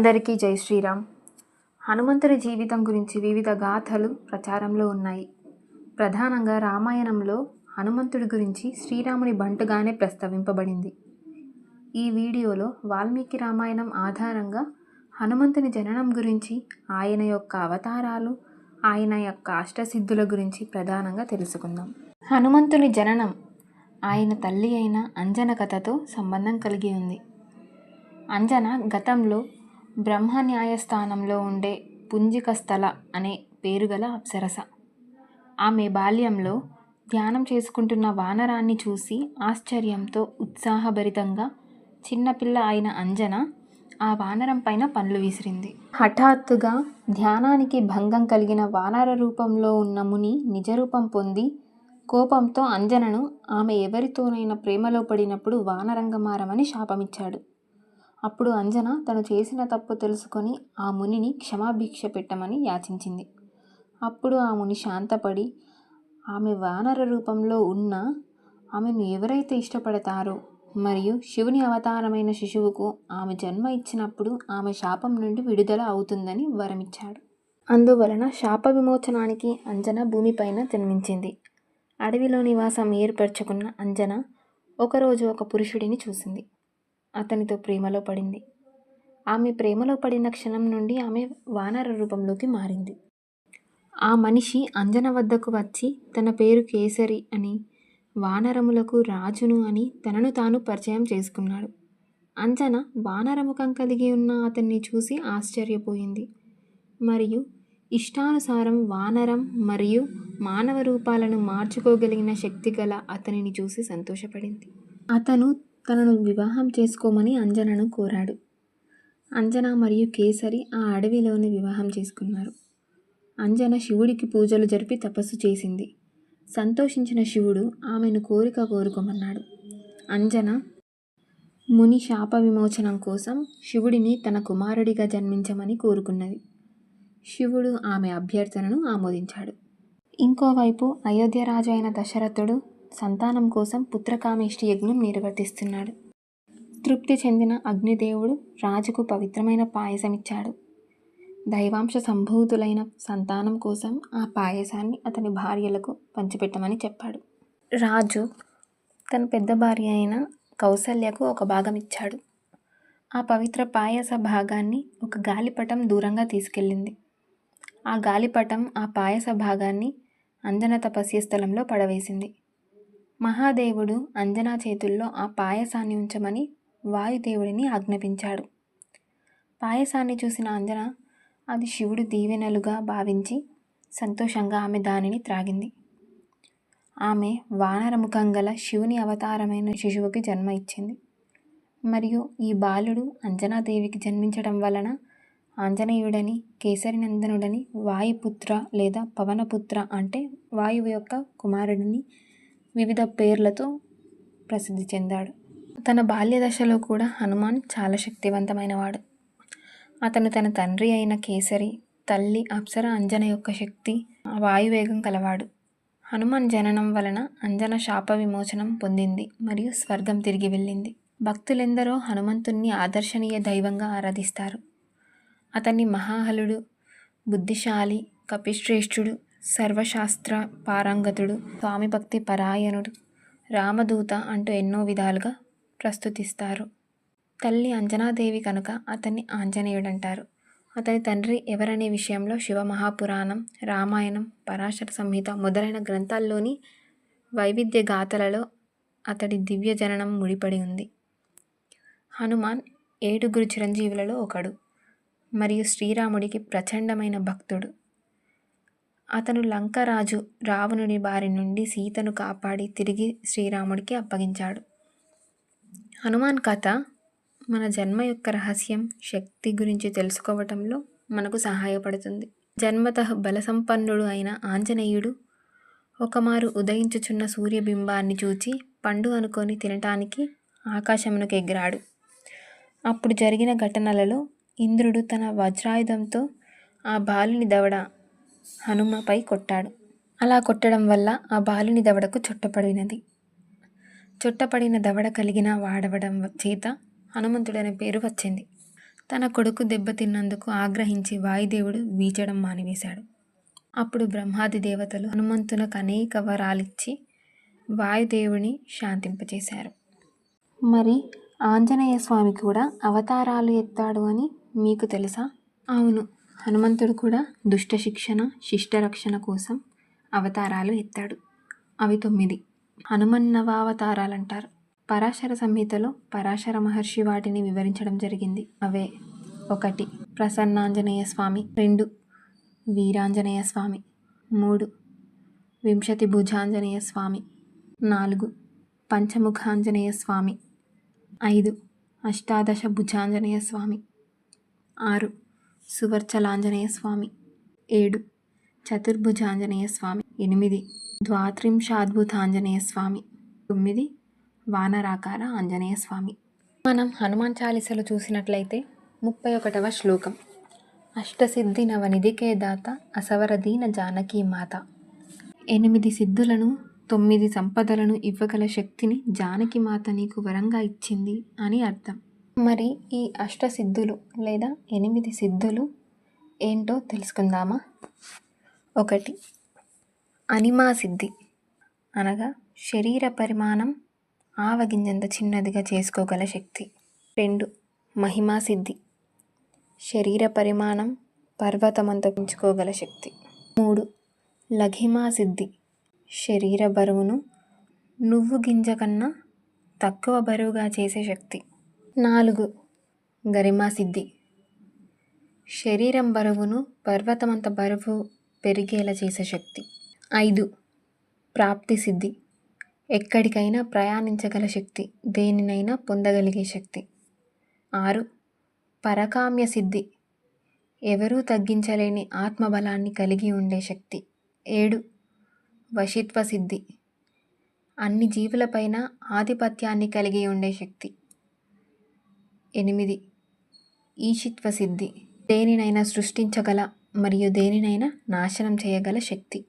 అందరికీ జై శ్రీరామ్. హనుమంతుడి జీవితం గురించి వివిధ గాథలు ప్రచారంలో ఉన్నాయి. ప్రధానంగా రామాయణంలో హనుమంతుడి గురించి శ్రీరాముని బంటుగానే ప్రస్తావింపబడింది. ఈ వీడియోలో వాల్మీకి రామాయణం ఆధారంగా హనుమంతుని జననం గురించి ఆయన యొక్క అవతారాలు ఆయన యొక్క అష్టసిద్ధుల గురించి ప్రధానంగా తెలుసుకుందాం. హనుమంతుని జననం ఆయన తల్లి అయిన అంజన కథతో సంబంధం కలిగి ఉంది. అంజన గతంలో బ్రహ్మ న్యాయస్థానంలో ఉండే పుంజికస్థల అనే పేరుగల అప్సరస ఆమె బాల్యంలో ధ్యానం చేసుకుంటున్న వానరాన్ని చూసి ఆశ్చర్యంతో ఉత్సాహభరితంగా చిన్నపిల్ల అయిన అంజన ఆ వానరం పైన పండ్లు విసిరింది. హఠాత్తుగా ధ్యానానికి భంగం కలిగిన వానర రూపంలో ఉన్న ముని నిజరూపం పొంది కోపంతో అంజనను ఆమె ఎవరితోనైనా ప్రేమలో పడినప్పుడు వానరంగమారమని శాపమిచ్చాడు. అప్పుడు అంజన తను చేసిన తప్పు తెలుసుకొని ఆ మునిని క్షమాభిక్ష పెట్టమని యాచించింది. అప్పుడు ఆ ముని శాంతపడి ఆమె వానర రూపంలో ఉన్న ఆమెను ఎవరైతే ఇష్టపడతారో మరియు శివుని అవతారమైన శిశువుకు ఆమె జన్మ ఇచ్చినప్పుడు ఆమె శాపం నుండి విడుదల అవుతుందని వరమిచ్చాడు. అందువలన శాప విమోచనానికి అంజన భూమిపైన జన్మించింది. అడవిలో నివాసం ఏర్పరచుకున్న అంజన ఒకరోజు ఒక పురుషుడిని చూసింది. అతనితో ప్రేమలో పడింది. ఆమె ప్రేమలో పడిన క్షణం నుండి ఆమె వానర రూపంలోకి మారింది. ఆ మనిషి అంజన వద్దకు వచ్చి తన పేరు కేసరి అని వానరములకు రాజును అని తనను తాను పరిచయం చేసుకున్నాడు. అంజన వానరముఖం కలిగి ఉన్న అతన్ని చూసి ఆశ్చర్యపోయింది. మరియు ఇష్టానుసారం వానరం మరియు మానవ రూపాలను మార్చుకోగలిగిన శక్తి గల అతనిని చూసి సంతోషపడింది. అతను తనను వివాహం చేసుకోమని అంజనను కోరాడు. అంజన మరియు కేసరి ఆ అడవిలోనే వివాహం చేసుకున్నారు. అంజన శివుడికి పూజలు జరిపి తపస్సు చేసింది. సంతోషించిన శివుడు ఆమెను కోరిక కోరుకోమన్నాడు. అంజన ముని శాప విమోచనం కోసం శివుడిని తన కుమారుడిగా జన్మించమని కోరుకున్నది. శివుడు ఆమె అభ్యర్థనను ఆమోదించాడు. ఇంకోవైపు అయోధ్య రాజు అయిన దశరథుడు సంతానం కోసం పుత్రకామేష్టి యజ్ఞం నిర్వర్తిస్తున్నాడు. తృప్తి చెందిన అగ్నిదేవుడు రాజుకు పవిత్రమైన పాయసం ఇచ్చాడు దైవాంశ సంభూతులైన సంతానం కోసం ఆ పాయసాన్ని అతని భార్యలకు పంచిపెట్టమని చెప్పాడు. రాజు తన పెద్ద భార్య అయిన కౌసల్యకు ఒక భాగం ఇచ్చాడు ఆ పవిత్ర పాయస భాగాన్ని ఒక గాలిపటం దూరంగా తీసుకెళ్ళింది. ఆ గాలిపటం ఆ పాయస భాగాన్ని అంజన తపస్య స్థలంలో పడవేసింది. మహాదేవుడు అంజనా చేతుల్లో ఆ పాయసాన్ని ఉంచమని వాయుదేవుడిని ఆజ్ఞాపించాడు. పాయసాన్ని చూసిన అంజన అది శివుడు దీవెనలుగా భావించి సంతోషంగా ఆమె దానిని త్రాగింది. ఆమె వానరముఖం గల శివుని అవతారమైన శిశువుకి జన్మ ఇచ్చింది. మరియు ఈ బాలుడు అంజనాదేవికి జన్మించడం వలన ఆంజనేయుడని కేసరినందనుడని వాయుపుత్ర లేదా పవనపుత్ర అంటే వాయువు యొక్క కుమారుడిని వివిధ పేర్లతో ప్రసిద్ధి చెందాడు. తన బాల్య దశలో కూడా హనుమాన్ చాలా శక్తివంతమైనవాడు. అతను తన తండ్రి అయిన కేసరి తల్లి అప్సర అంజన యొక్క శక్తి వాయువేగం కలవాడు. హనుమాన్ జననం వలన అంజన శాప విమోచనం పొందింది మరియు స్వర్గం తిరిగి వెళ్ళింది. భక్తులెందరో హనుమంతుణ్ణి ఆదర్శనీయ దైవంగా ఆరాధిస్తారు. అతన్ని మహాహలుడు బుద్ధిశాలి కపిశ్రేష్ఠుడు సర్వశాస్త్ర పారంగతుడు స్వామి భక్తి పరాయణుడు రామదూత అంటూ ఎన్నో విధాలుగా ప్రస్తుతిస్తారు. తల్లి అంజనాదేవి కనుక అతన్ని ఆంజనేయుడంటారు. అతని తండ్రి ఎవరనే విషయంలో శివమహాపురాణం రామాయణం పరాశర సంహిత మొదలైన గ్రంథాల్లోని వైవిధ్య గాథలలో అతడి దివ్య జననం ముడిపడి ఉంది. హనుమాన్ ఏడుగురు చిరంజీవులలో ఒకడు. మరియు శ్రీరాముడికి ప్రచండమైన భక్తుడు. అతను లంకరాజు రావణుని బారి నుండి సీతను కాపాడి తిరిగి శ్రీరాముడికి అప్పగించాడు. హనుమాన్ కథ మన జన్మ యొక్క రహస్యం శక్తి గురించి తెలుసుకోవటంలో మనకు సహాయపడుతుంది. జన్మత బలసంపన్నుడు అయిన ఆంజనేయుడు ఒకమారు ఉదయించుచున్న సూర్యబింబాన్ని చూచి పండు అనుకొని తినటానికి ఆకాశమునకు ఎగిరాడు. అప్పుడు జరిగిన ఘటనలలో ఇంద్రుడు తన వజ్రాయుధంతో ఆ బాలుని దవడ హనుమపై కొట్టాడు. అలా కొట్టడం వల్ల ఆ బాలుని దవడకు చుట్టపడినది. చుట్టపడిన దవడ కలిగిన వాడవడం చేత హనుమంతుడనే పేరు వచ్చింది. తన కొడుకు దెబ్బతిన్నందుకు ఆగ్రహించి వాయుదేవుడు వీచడం మానివేశాడు. అప్పుడు బ్రహ్మాది దేవతలు హనుమంతునకు అనేక వరాలిచ్చి వాయుదేవుని శాంతింపచేశారు. మరి ఆంజనేయ స్వామి కూడా అవతారాలు ఎత్తాడు అని మీకు తెలుసా? అవును. హనుమంతుడు కూడా దుష్ట శిక్షణ శిష్ట రక్షణ కోసం అవతారాలు ఎత్తాడు. అవి తొమ్మిది. హనుమన్నవావతారాలంటారు. పరాశర సంహితలో పరాశర మహర్షి వాటిని వివరించడం జరిగింది. అవే. ఒకటి. ప్రసన్నాంజనేయ స్వామి. రెండు. వీరాంజనేయ స్వామి. మూడు. వింశతి భుజాంజనేయ స్వామి. నాలుగు. పంచముఖాంజనేయ స్వామి. ఐదు. అష్టాదశ భుజాంజనేయ స్వామి. ఆరు. సువర్చలాంజనేయ స్వామి ఏడు. చతుర్భుజాంజనేయ స్వామి ఎనిమిది. ద్వాత్రింశాద్భుతాంజనేయ స్వామి తొమ్మిది. వానరాకార ఆంజనేయ స్వామి మనం హనుమాన్ చాలీసలో చూసినట్లయితే ముప్పై ఒకటవ శ్లోకం. అష్టసిద్ధి నవనిధికే దాత అసవరదీన జానకీ మాత. ఎనిమిది సిద్ధులను తొమ్మిది సంపదలను ఇవ్వగల శక్తిని జానకి మాత నీకు వరంగా ఇచ్చింది అని అర్థం. మరి ఈ అష్టసిద్ధులు లేదా ఎనిమిది సిద్ధులు ఏంటో తెలుసుకుందామా? ఒకటి అనిమా సిద్ధి అనగా శరీర పరిమాణం ఆవగింజంత చిన్నదిగా చేసుకోగల శక్తి. రెండు మహిమా సిద్ధి శరీర పరిమాణం పర్వతమంత పెంచుకోగల శక్తి. మూడు లఘిమా సిద్ధి శరీర బరువును నువ్వు గింజ కన్నా తక్కువ బరువుగా చేసే శక్తి. నాలుగు. గరిమా సిద్ధి శరీరం బరువును పర్వతమంత బరువు పెరిగేలా చేసే శక్తి. ఐదు. ప్రాప్తి సిద్ధి ఎక్కడికైనా ప్రయాణించగల శక్తి. దేనినైనా పొందగలిగే శక్తి. ఆరు. పరకామ్య సిద్ధి. ఎవరూ తగ్గించలేని ఆత్మబలాన్ని కలిగి ఉండే శక్తి. ఏడు. వశిత్వ సిద్ధి అన్ని జీవులపైన ఆధిపత్యాన్ని కలిగి ఉండే శక్తి. ఎనిమిది. ఈశిత్వ సిద్ధి దేనినైనా సృష్టించగల మరియు దేనినైనా నాశనం చేయగల శక్తి.